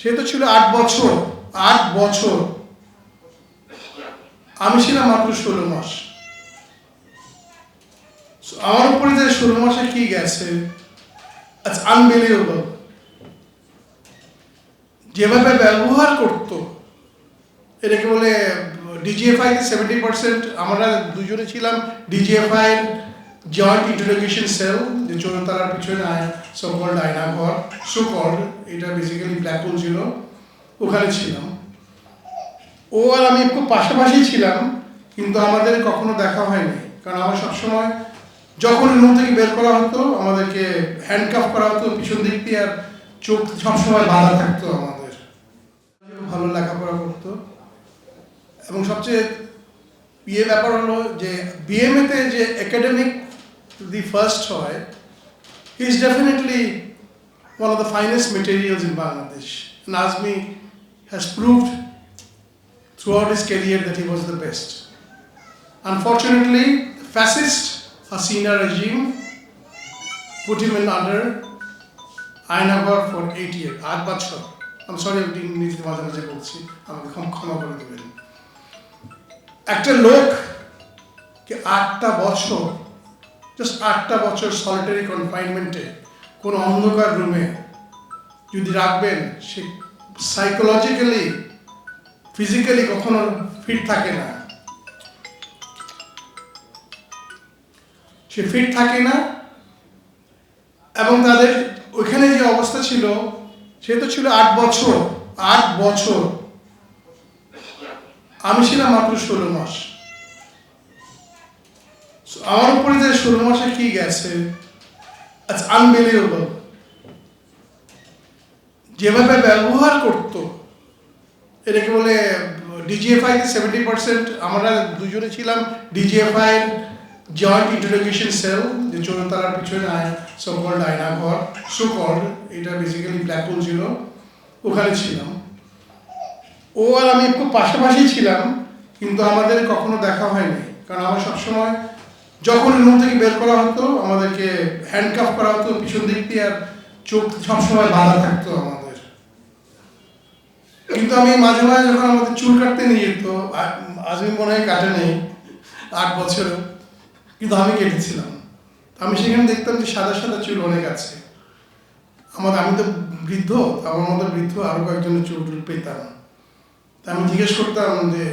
সে তো ছিল আট বছর আট বছর। আমি ছিলাম মাত্র ষোলো মাস। আমার উপরে যে ষোলো মাসে কি গেছে আচ্ছা আনবিলিভেবল যেভাবে ব্যবহার করতো, এটাকে বলে ডিজিএফআই সেভেন্টি পার্সেন্ট আমরা দুজনে ছিলাম ডিজিএফআই জয়েন্ট ইন্টারোগেশন সেল যে চৌরতলার পিছনে সকল ডাইনাঘর সুকল এটা বেসিক্যালি ব্ল্যাক হোল ছিল, ওখানে ছিলাম। ও আর আমি খুব পাশাপাশি ছিলাম, কিন্তু আমাদের কখনো দেখা হয়নি। কারণ আমরা সবসময় যখন রুম থেকে বের করা হতো, আমাদেরকে হ্যান্ডকাফ করা হতো, পিছন দিক দিয়ে আর চোখ সবসময় বাধা থাকতো আমাদের। ভালো লেখাপড়া করতো। এবং সবচেয়ে ইয়ে ব্যাপার হলো যে বিএমএতে যে একাডেমিক ফার্স্ট হয় he is definitely one of the finest materials in Bangladesh. And Azmi has proved throughout his career that he was the best. Unfortunately, the fascist Hasina regime put him in under Ainagar for eight years, আট বছর আমি sorry আমি ইংরেজিতে মাঝে মাঝে বলছি আমাকে ক্ষম- করে দেবেন একটা লোক কে আটটা বছর জাস্ট আটটা বছর সলিটারি কনফাইনমেন্টে কোনো অন্ধকার রুমে যদি রাখবেন, সে সাইকোলজিক্যালি ফিজিক্যালি কখনো ফিট থাকে না। সে ফিট থাকে না এবং তাদের ওইখানে যে অবস্থা ছিল, সে তো ছিল আট বছর আট বছর। আমি ছিলাম মাত্র ষোলো মাস। আমার উপরে যে ষোলো মাসে কি গেছে? আনবিলিভেবল যেভাবে ব্যবহার করতো, এটাকে বলে ডিজিএফআই সেভেন্টি পার্সেন্ট আমরা দুজনে ছিলাম ডিজিএফআই জয়েন্ট ইন্টারোগেশন সেল যে চৌরতলার পিছনে সকল ডাইনাঘর সুকল এটা বেসিক্যালি ব্ল্যাক হোল ছিল, ওখানে ছিলাম। ও আর আমি খুব পাশাপাশি ছিলাম, কিন্তু আমাদের কখনো দেখা হয়নি, কারণ আমরা সবসময় যখন রুম থেকে বের করা হতো, আমাদেরকে হ্যান্ডকাফ করা হতো পিছন দিক দিয়ে আর চোখ সবসময় বাধা থাকতো আমাদের। কিন্তু আমি মাঝে মাঝে যখন আমাদের চুল কাটতে নিয়ে যেত আজমি মনে হয় কাটে নেই, আট বছরে কিন্তু আমি কেটেছিলাম। আমি সেখানে দেখতাম যে সাদা সাদা চুল অনেক আছে। আমার, আমি তো বৃদ্ধ, আমার মতো বৃদ্ধ আরও কয়েকজনের চুল টুল পেতাম। তা আমি জিজ্ঞেস করতাম যে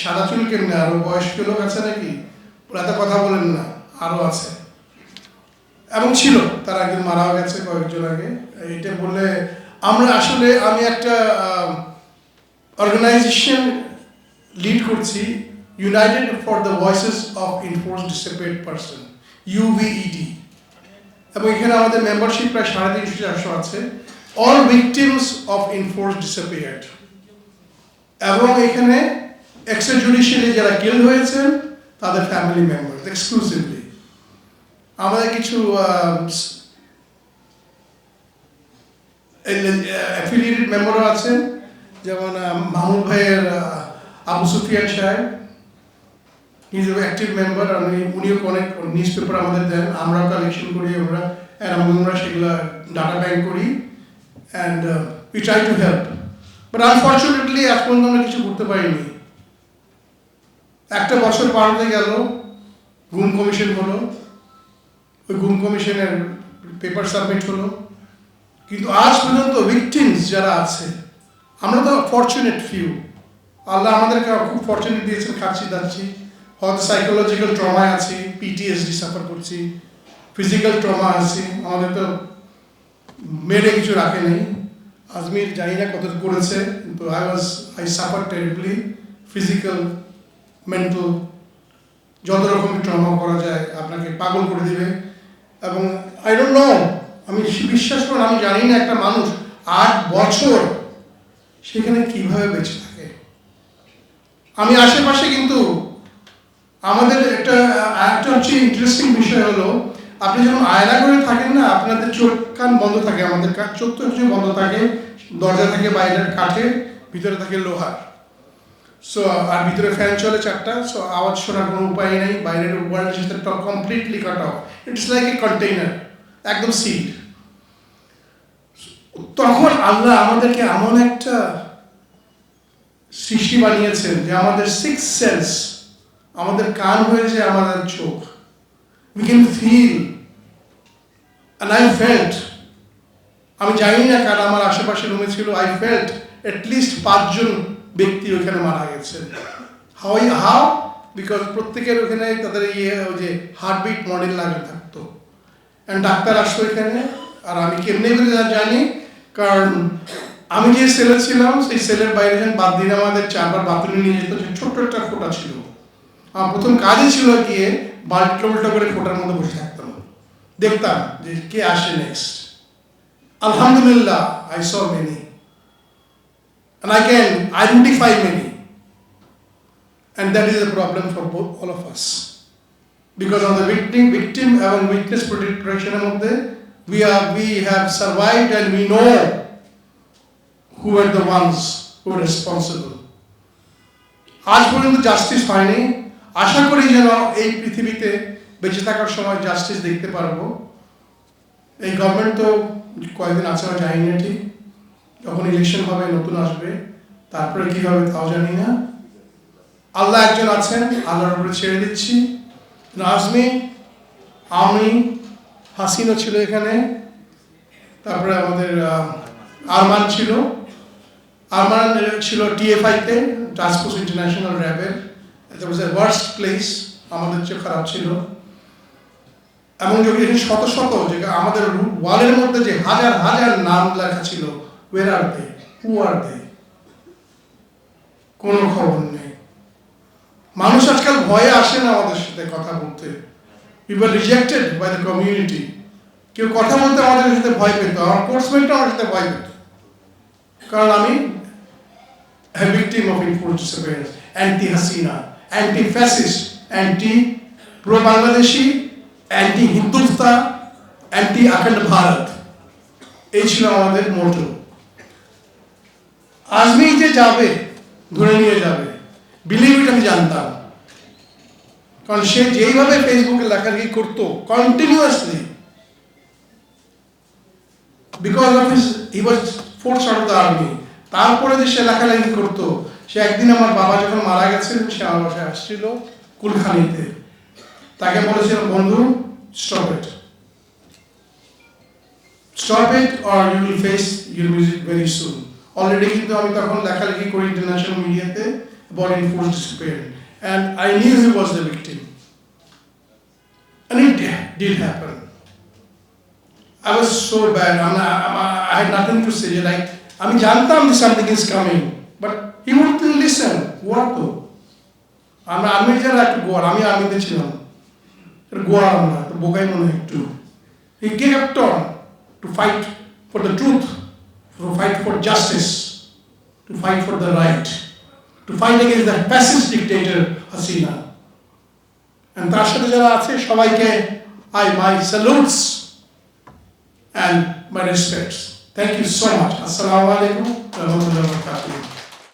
সাদা চুল কেমনে? আরও বয়স্ক লোক আছে নাকি? ওরা তো কথা বলেন না, আরও আছে। এবং ছিল, তারা একদিন মারাও গেছে কয়েকজন আগে। এটা বললে আমরা আসলে, আমি একটা অর্গানাইজেশন লিড করছি united for the voices of enforced disappeared person UVED এবং এখানে আমাদের মেম্বারশিপ প্রায় সাড়ে তিনশো, চারশো আছে। All victims of enforced disappeared এবং এখানে এক্সট্রা জুডিশিয়ালি যারা কিল হয়েছেন তাদের ফ্যামিলি মেম্বার এক্সক্লুসিভলি আমাদের কিছু অ্যাফিলিয়েটেড মেম্বারও আছেন, যেমন মাহমুদ ভাইয়ের আবু সুফিয়ান সাহেব। ইজ অ্যাক্টিভ মেম্বার উনি উনিও অনেক নিউজ পেপার আমাদের দেন আমরা কালেকশন করি, আমরা আমরা সেগুলো ডাটা ব্যাংক করি and we try to help but unfortunately আজ পর্যন্ত আমরা কিছু করতে পারিনি। একটা বছর পার হতে গেল গুম কমিশন হলো, ওই গুম কমিশনের পেপার সাবমিট হলো। কিন্তু আজ পর্যন্ত ভিকটিমস যারা আছে, আমরা তো ফর্চুনেট ফিউ আল্লাহ আমাদেরকে খুব ফর্চুনেট দিয়েছেন খাচ্ছি দাচ্ছি হয়তো সাইকোলজিক্যাল ট্রমায় আছি পিটিএসডি সাফার করছি। ফিজিক্যাল ট্রমা আছে, আমাদের তো মেরে কিছু রাখে নেই। আজমির জানি না কত করেছে, কিন্তু I was I suffer terribly physical mental যত রকম ট্রমা করা যায়, আপনাকে পাগল করে দেবে। এবং আই ডোন্ট নো আমি বিশ্বাস করেন, আমি জানি না একটা মানুষ আট বছর সেখানে কীভাবে বেঁচে থাকে। আমি আশেপাশে কিন্তু আমাদের একটা একটা হচ্ছে ইন্টারেস্টিং বিষয় হলো, আপনি যখন আয়না করে থাকেন না, আপনাদের চোখ কান বন্ধ থাকে, আমাদের চোখ তো বন্ধ থাকে, দরজা থাকে বাইরের কাঠে ভিতরে থাকে লোহার। সো আর ভিতরে ফ্যান চলে চারটা সো আওয়াজ শোনার কোনো উপায় নেই, বাইরের ওয়ার্ল্ড সাথে completely cut off it's like a container একদম সিট তখন আল্লাহ আমাদেরকে এমন একটা সৃষ্টি বানিয়েছেন যে আমাদের সিক্স সেন্স আমাদের কান হয়েছে, আমাদের চোখ। We can feel and I felt আমি জানি না কার, আমার আশেপাশে রুমে ছিল আই ফেল্ট লিস্ট পাঁচজন ব্যক্তি ওইখানে মারা গেছেন। হাউ হাউ বিকজ প্রত্যেকের ওখানে তাদের ইয়ে ওই যে হার্টবিট মডেল লাগে থাকতো। অ্যান্ড ডাক্তার আসতো এখানে আর আমি কেমনি করে জানি কারণ আমি যে সেলে ছিলাম সেই সেলের বাইরে যখন বাদ দিন আমাদের চারবার বাথরুমে নিয়ে যেত ছোট্ট একটা ফোঁটা ছিল। আমার প্রথম কাজই ছিল গিয়ে বাল্টা উল্টা করে ফোটার মধ্যে বসে থাকতাম। দেখতাম যে কে আসে next Alhamdulillah, I saw many. And I can identify many. And that is a problem for both all of us. Because on the victim, victim and witness protection among them, we are we have survived and we know who were the ones who were responsible. আজ পর্যন্ত justice হয়নি আশা করি যেন এই পৃথিবীতে বেঁচে থাকার সময় জাস্টিস দেখতে পারবো এই গভর্নমেন্ট তো কয়েকদিন আছে আমরা জানি না ঠিক যখন ইলেকশন হবে, নতুন আসবে, তারপরে কি হবে তাও জানি না। আল্লাহ একজন আছেন, আল্লাহর উপরে ছেড়ে দিচ্ছি। নাজমি আমি হাসিনও ছিল এখানে, তারপরে আমাদের আরমান ছিল। আরমান ছিল টিএফআইতে ট্রান্সপোর্ট ইন্টারন্যাশনাল র্যাবের ওয়ার্স্ট প্লেস আমাদের চেয়ে খারাপ ছিল। এবং যদি শত শত, যে আমাদের ওয়ালের মধ্যে যে হাজার হাজার নাম লেখা ছিল ওয়ের আর দে হু আর দে কোনো খবর নেই। মানুষ আজকাল ভয়ে আসে না আমাদের সাথে কথা বলতে। Were rejected by the community কেউ কথা বলতে আমাদের সাথে ভয় পেত আমার কোর্সমেটও আমার সাথে ভয় পেত। কারণ আমি victim of influence anti Hasina anti fascist anti pro Bangladeshi anti Hindustan anti Akhand Bharat এই ছিল আমাদের মোটো আজমি যে যাবে, ধরে নিয়ে যাবে। বিলিভ ইট আমি জানতাম। কারণ সে যেইভাবে ফেসবুকে লেখালেখি করতো continuously because of his he was force out the army তারপরে যে সে লেখালেখি করতো, সে একদিন আমার বাবা যখন মারা গেছেন, সে আমার বাসায় আসছিল কুলখানিতে। তাকে বলেছিলাম, বন্ধু stop it or you will face your music very soon already কিন্তু আমি তখন লেখালেখি করি ইন্টারন্যাশনাল মিডিয়াতে about enforced disappearance and I knew he was the victim and it did happen I was so bad I'm I had nothing to say like আমি জানতাম যে something is coming but he wouldn't listen Goa তো আমরা আর্মির যারা একটু গোয়ার আমি আর্মিতে ছিলাম গোয়ার আমরা বোকাই মনে হয় একটু হি kept on to fight for the truth to fight for justice to fight for the right to fight against the fascist dictator Hasina and তার সাথে যারা আছে সবাইকে I my salutes and my respects. Thank you so much. Assalamu alaikum wa rahmatullahi wa barakatuh.